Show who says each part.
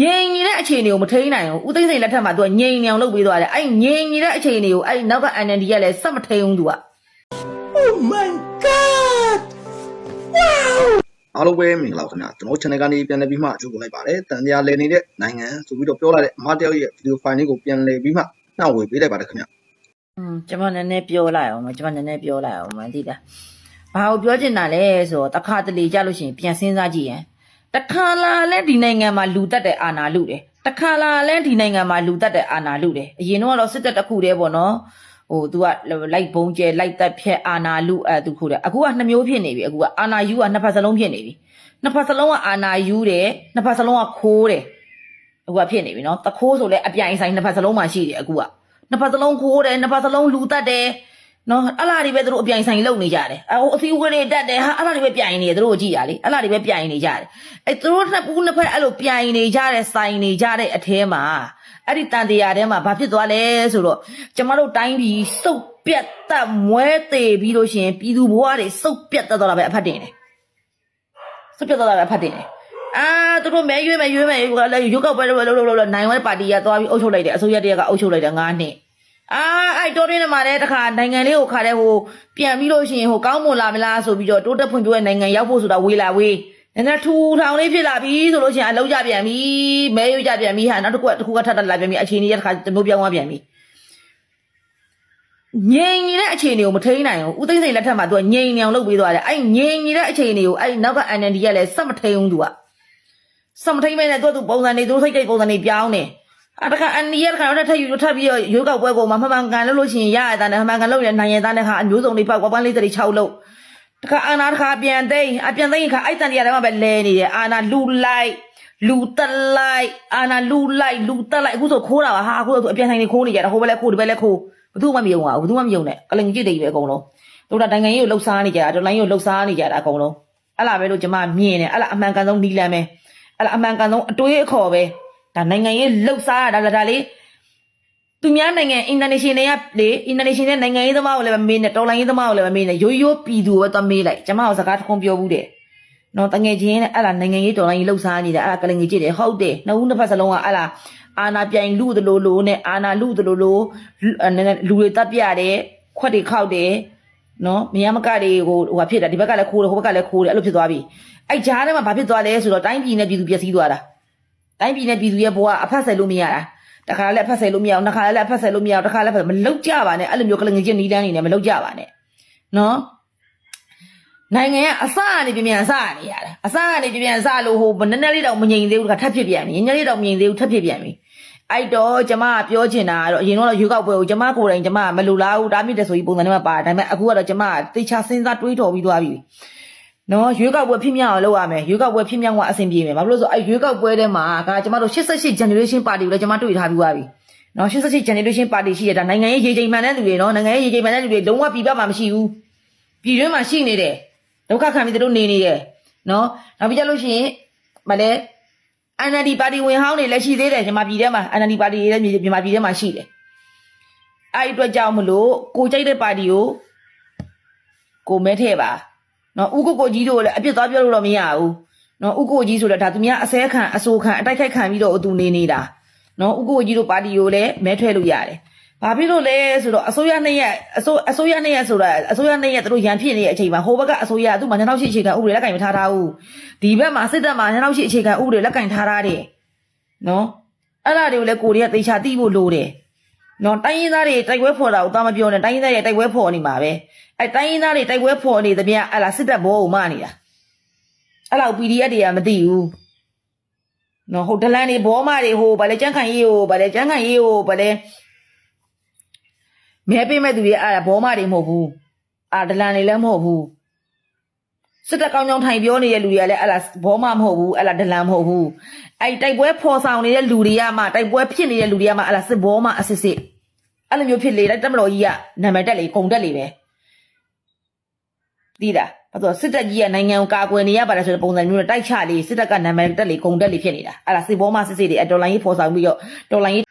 Speaker 1: ငြိမ်နေတဲ့အခြေအနေကိုမထိန်းနိုင်ဘူးဦးသိန်းစိန်လက်ထက်မှာသူကငြိမ်နေအောင်လုပ်ပေးသွားတယ်အဲ့ငြိမ်နေတဲ့အခြေအနေကိုအဲ့နောက်က NND ကလည်းစက်မထိန်ဘူးသူက
Speaker 2: အားလုံးပဲမင်္ဂလာပါခင်ဗျာကျွန်တော် channel ကနေပြန်လည်ပြီးမှကြိုးပလိုက်ပါတယ်တန်တရားလည်နေတဲ့နိုင်ငံဆိုပြီးတော့ပြောလာတဲ့အမတယောက်ရဲ့ video file လေးကိုပြန်လည်ပြီးမှနှောက်ဝေပေးလိုက်ပါတယ်ခင်ဗျာ
Speaker 1: อืมကျွန်မနည်းနည်းပြောလိုက်အောင်မကျွန်မနည်းနည်းပြောလိုက်အောင်မသိလားဘာကိုပြောချင်တာလဲဆိုတော့တစ်ခါတလေကြလို့ရှိရင်ပြန်စဉ်းစားကြည့်ရင် တစ်ခါလာလဲဒီနိုင်ငံမှာလူတက်တဲ့အာဏာလူတယ်တစ်ခါလာလဲဒီနိုင်ငံမှာလူတက်တဲ့အာဏာလူတယ်အရင်တော့ကတော့စစ်တပ်တစ်ခုတည်းပေါ့နော်ဟို तू ကလိုက်ဘုံကျဲလိုက်တက်ဖြက်အာနာလူအဲသူခုတယ်အခုကနှစ်မျိုးဖြစ်နေပြီအခုကအာနာယူကနှစ်ဖက်စလုံးဖြစ်နေပြီနှစ်ဖက်စလုံးကအာနာယူတယ်နှစ်ဖက်စလုံးကခိုးတယ်အခုကဖြစ်နေပြီနော်တခိုးဆိုလဲအပြိုင်ဆိုင်နှစ်ဖက်စလုံးမှာရှိတယ်အခုကနှစ်ဖက်စလုံးခိုးတယ်နှစ်ဖက်စလုံးလူတက်တယ် နော်အဲ့လားတွေပဲသူတို့အပြိုင်ဆိုင်လုပ်နေကြတယ်အခုအစည်းအဝေးတွေတက်တယ်ဟာအဲ့လားတွေပဲပြိုင်နေတယ်သူတို့ကိုကြည့်ရလေအဲ့လားတွေပဲပြိုင်နေကြတယ်အဲသူတို့နှစ်ဦးနှစ်ဖက်အဲ့လိုပြိုင်နေကြတဲ့ဆိုင်နေကြတဲ့အထဲမှာအဲ့ဒီတန်တရားထဲမှာဘာဖြစ်သွားလဲဆိုတော့ကျမတို့တိုင်းပြည်စုပ်ပြတ်တက်မွဲသေးပြီးလို့ရှိရင်ပြည်သူဘဝတွေစုပ်ပြတ်တက်သွားတာပဲအဖတ်တင်တယ်စုပ်ပြတ်သွားတာပဲအဖတ်တင်တယ်အာသူတို့မဲရွေးမဲရွေးမဲရွေးကလည်းရုပ်ောက်ပွဲလို့လို့လို့လို့နိုင်ဝဲပါတီကသွားပြီးအုပ်ချုပ်လိုက်တယ်အစိုးရတရကအုပ်ချုပ်လိုက်တယ်9နှစ် အာအဲ့တော်တင်းမှာလည်းတခါနိုင်ငံလေးကိုခါတဲ့ဟိုပြန်ပြီးလို့ရှိရင်ဟိုကောင်းမွန်လာမလားဆိုပြီးတော့တိုးတက်ဖွံ့ဖြိုးတဲ့နိုင်ငံရောက်ဖို့ဆိုတာဝေးလာဝေးနည်းနည်းထူထောင်လေးဖြစ်လာပြီဆိုလို့ရှိရင်အလုံးကြပြန်ပြီမဲရွေးကြပြန်ပြီဟာနောက်တစ်ခုကတစ်ခုကထပ်တက်လာပြန်ပြီအခြေအနေရတစ်ခါတမျိုးပြောင်းသွားပြန်ပြီငြိမ်နေတဲ့အခြေအနေကိုမထိန်းနိုင်ဘူးဦးသိန်းစိန်လက်ထက်မှာသူကငြိမ်နေအောင်လုပ်ပေးသွားတယ်အဲ့ငြိမ်နေတဲ့အခြေအနေကိုအဲ့နောက်က NND ကလည်းစက်မထိန်ဘူးသူကစက်မထိန်မဲနဲ့သူကသူပုံစံနေသူစိတ်ကိတ်ပုံစံနေပြောင်းနေ အဲ့တခါ NND ရတခါတော့ထပ်ယူထပ်ပြီးတော့ရုပ်ောက်ပွဲကိုမှမှန်မှန်ကန်လို့လို့ရှိရင်ရရတဲ့မှန်မှန်ကန်လို့ရနိုင်ရတဲ့ခါအမျိုးစုံလေးပောက်ကွာပန်းလေးတွေ6လို့တခါအာနာတခါပြန်သိမ်းအပြန်သိမ်းခါအဲ့တန်တရားထဲမှာပဲလဲနေတယ်အာနာလူလိုက်လူတက်လိုက်အာနာလူလိုက်လူတက်လိုက်အခုဆိုခိုးတာပါဟာအခုဆိုအပြန်ဆိုင်နေခိုးနေကြတာဟိုဘက်လဲခိုးဒီဘက်လဲခိုးဘယ်သူမှမယုံပါဘူးဘယ်သူမှမယုံနဲ့ကလင်ကြည့်တယ်ကြီးပဲအကုန်လုံးတို့တာနိုင်ငံရေးကိုလှုပ်ရှားနေကြတာဒေါ်လာရေးကိုလှုပ်ရှားနေကြတာအကုန်လုံးအဲ့လားပဲလို့ကျွန်မမြင်တယ်အဲ့လားအမှန်ကန်ဆုံးနီလန်ပဲအဲ့လားအမှန်ကန်ဆုံးအတွေးအခေါ်ပဲ ဒါနိုင်ငံရေးလှုပ်ရှားတာဒါဒါလေးသူများနိုင်ငံ international ကလေ international နိုင်ငံရေးသမားကိုလည်းမမေးနဲ့တော်လိုင်းရေးသမားကိုလည်းမမေးနဲ့ရိုးရိုးပြည်သူကိုပဲသွားမေးလိုက်ကျွန်မကစကားတစ်ခုပြောဘူးတဲ့နော်တငယ်ချင်းနဲ့အဲ့လားနိုင်ငံရေးတော်လိုင်းရေးလှုပ်ရှားနေတာအဲ့လားကလင်ကြီးကြည့်တယ်ဟုတ်တယ်နှစ်ဦးနှစ်ဖက်စလုံးကအဲ့လားအာနာပြိုင်လူတလို့လို့နဲ့အာနာလူတလို့လို့လူတွေတပ်ပြတယ်ခွက်တွေခောက်တယ်နော်မရမကတွေကိုဟိုဖြစ်တာဒီဘက်ကလည်းခိုးတယ်ဟိုဘက်ကလည်းခိုးတယ်အဲ့လိုဖြစ်သွားပြီအဲ့ဂျားထဲမှာဘာဖြစ်သွားလဲဆိုတော့တိုင်းပြည်နဲ့ပြည်သူပျက်စီးသွားတာ တိုင်းပြည်နဲ့ပြည်သူရဲ့ဘဝအဖက်ဆိုင်လို့မရတာတခါလည်းအဖက်ဆိုင်လို့မရအောင်တခါလည်းအဖက်ဆိုင်လို့မရအောင်တခါလည်းမလောက်ကြပါနဲ့အဲ့လိုမျိုးကလငချင်းနီးတန်းနေနဲ့မလောက်ကြပါနဲ့နော်နိုင်ငံကအစကနေပြပြန်အစနေရတာအစကနေပြပြန်အစလို့ဟိုနည်းနည်းလေးတော့မငြိမ်သေးဘူးတခါထပ်ဖြစ်ပြန်ပြီညနေလေးတော့မငြိမ်သေးဘူးထပ်ဖြစ်ပြန်ပြီအဲ့တော့ကျမကပြောချင်တာကတော့အရင်တော့ရွေးကောက်ပွဲကိုကျမကိုယ်တိုင်ကျမမလူလားဘူးဒါမြင့်တဲ့ဆိုပြီးပုံစံနဲ့မှပါဒါပေမဲ့အခုကတော့ကျမကတေချာစဉ်းစားတွေးတော်ပြီးသွားပြီ နော်ရွေးကောက်ပွဲဖြစ်မြောက်အောင်လုပ်ရမယ်ရွေးကောက်ပွဲဖြစ်မြောက်မှအဆင်ပြေမယ်ဘာလို့လဲဆိုအဲ့ရွေးကောက်ပွဲထဲမှာကကျမတို့88 generation party ကိုလည်းကျမတွေ့ထားပြီးသွားပြီနော်88 generation party ရှိရတာနိုင်ငံရေးရေချိန်မှန်တဲ့လူတွေနော်နိုင်ငံရေးရေချိန်မှန်တဲ့လူတွေလုံးဝပြပမှာမရှိဘူးပြည်တွင်းမှာရှိနေတယ်ဒုက္ခခံပြီးသူတို့နေနေတယ်နော်နောက်ပြီးကြလို့ရှိရင်မလဲ NLD ပါတီဝင်ဟောင်းတွေလည်းရှိသေးတယ်မြန်မာပြည်ထဲမှာ NLD ပါတီတွေလည်းမြန်မာပြည်ထဲမှာရှိတယ်အဲ့ဒီအတွက်ကြောင့်မလို့ကိုကြိုက်တဲ့ပါတီကိုကိုမဲထည့်ပါ နော်ဥကိုကိုကြီးတို့လည်းအပြစ်သွားပြောလို့တော့မရဘူးနော်ဥကိုကြီးဆိုတော့ဒါသူများအစဲခံအဆိုခံအတိုက်ခိုက်ခံပြီးတော့သူနေနေတာနော်ဥကိုကြီးတို့ပါတီကိုလည်းမဲထွဲလို့ရတယ်ဘာဖြစ်လို့လဲဆိုတော့အစိုးရနှစ်ရက်အစိုးအစိုးရနှစ်ရက်ဆိုတာအစိုးရနှစ်ရက်သူတို့ရန်ဖြစ်နေတဲ့အချိန်မှာဟိုဘက်ကအစိုးရသူ့မှာ2008အခြေခံဥပဒေလက်ကင်မထားထားဘူးဒီဘက်မှာစစ်တပ်မှာ2008အခြေခံဥပဒေလက်ကင်ထားထားတယ်နော်အဲ့ဒါတွေကိုလည်းကိုရီးယားသေချာသိဖို့လိုတယ် နော်တိုင်းရင်းသားတွေတိုက်ပွဲဖော်တာကိုတာမပြောနဲ့တိုင်းရင်းသားတွေတိုက်ပွဲဖော်နေမှာပဲအဲတိုင်းရင်းသားတွေတိုက်ပွဲဖော်နေသမျှအဲ့လားစစ်တပ်ဘောကိုမနေတာအဲ့လောက် PDF တွေကမသိဘူးနော်ဟိုဒလန်တွေဘောမတွေဟိုဗာလေကျန်းခိုင်ရေးဟိုဗာလေကျန်းခိုင်ရေးဟိုဗာလေမဲပေးမဲ့သူတွေအဲ့ဒါဘောမတွေမဟုတ်ဘူးအာဒလန်တွေလည်းမဟုတ်ဘူးစစ်တပ်ကောင်းကြောင်းထိုင်ပြောနေတဲ့လူတွေကလည်းအဲ့လားဘောမမဟုတ်ဘူးအဲ့လားဒလန်မဟုတ်ဘူးအဲ့တိုက်ပွဲဖော်ဆောင်နေတဲ့လူတွေကမှတိုက်ပွဲဖြစ်နေတဲ့လူတွေကမှအဲ့လားစစ်ဘောမအစစ်စစ် အဲ့လိုမျိုးဖြစ်လေတိုက်တက်မတော်ကြီးကနာမည်တက်လေဂုံတက်လေပဲသိတာဘာလို့စစ်တပ်ကြီးကနိုင်ငံကိုကာကွယ်နေရပါတယ်ဆိုတဲ့ပုံစံမျိုးနဲ့တိုက်ချလေစစ်တပ်ကနာမည်တက်လေဂုံတက်လေဖြစ်နေတာအဲ့လားစစ်ဘောမစစ်စစ်တွေအတော်လိုင်းကြီးဖော်ဆောင်ပြီးတော့တော်လိုင်းကြီး